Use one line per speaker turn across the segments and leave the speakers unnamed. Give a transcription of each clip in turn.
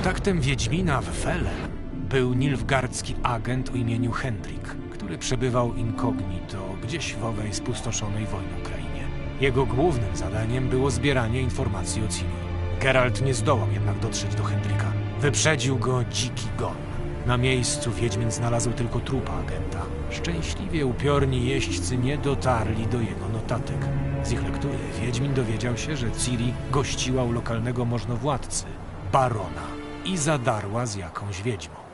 Kontaktem Wiedźmina w Fele był nilfgardzki agent o imieniu Hendrik, który przebywał incognito gdzieś w owej spustoszonej wojną krainie. Jego głównym zadaniem było zbieranie informacji o Ciri. Geralt nie zdołał jednak dotrzeć do Hendrika. Wyprzedził go dziki gon. Na miejscu Wiedźmin znalazł tylko trupa agenta. Szczęśliwie upiorni jeźdźcy nie dotarli do jego notatek. Z ich lektury Wiedźmin dowiedział się, że Ciri gościła u lokalnego możnowładcy, barona, i zadarła z jakąś wiedźmą.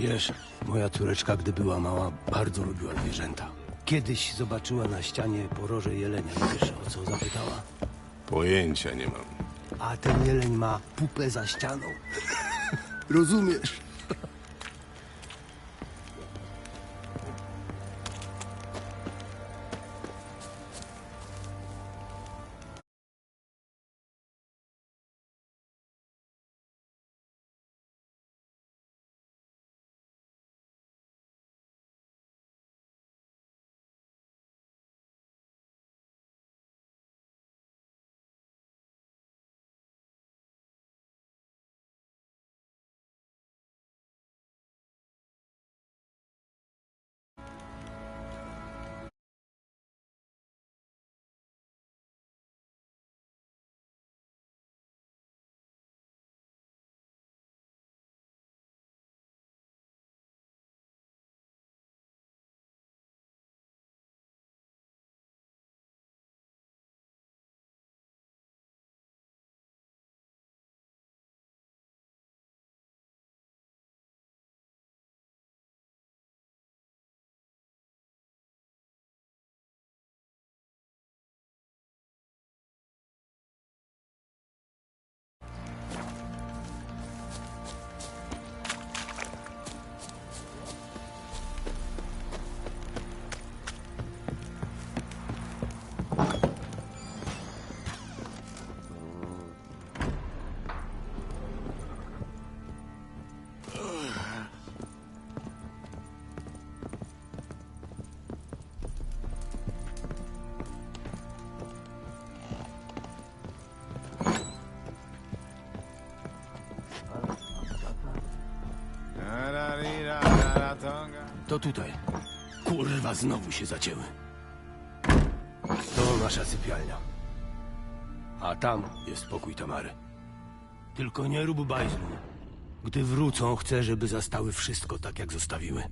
Wiesz, moja córeczka, gdy była mała, bardzo lubiła zwierzęta. Kiedyś zobaczyła na ścianie poroże jelenia i wiesz, o co zapytała?
Pojęcia nie mam.
A ten jeleń ma pupę za ścianą. Rozumiesz? Tutaj. Kurwa, znowu się zacięły. To nasza sypialnia. A tam jest pokój Tamary. Tylko nie rób bajzlu. Gdy wrócą, chcę, żeby zastały wszystko tak, jak zostawiły.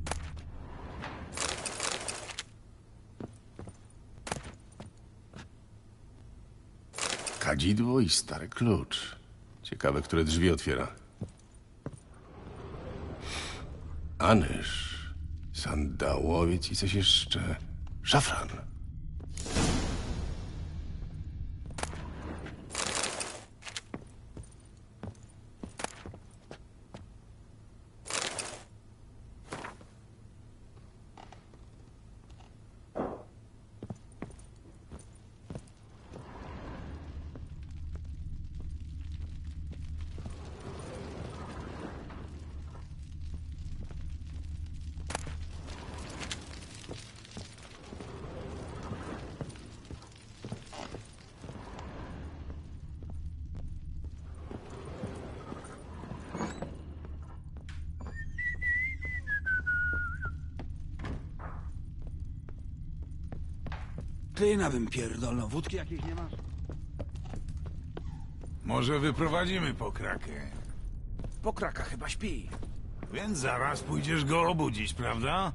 Kadzidło i stary klucz. Ciekawe, które drzwi otwiera. Anyż, sandałowiec i coś jeszcze. Szafran.
Klina bym pierdolnął. Wódki jakiejś nie masz?
Może wyprowadzimy pokrakę.
Pokraka chyba śpi.
Więc zaraz pójdziesz go obudzić, prawda?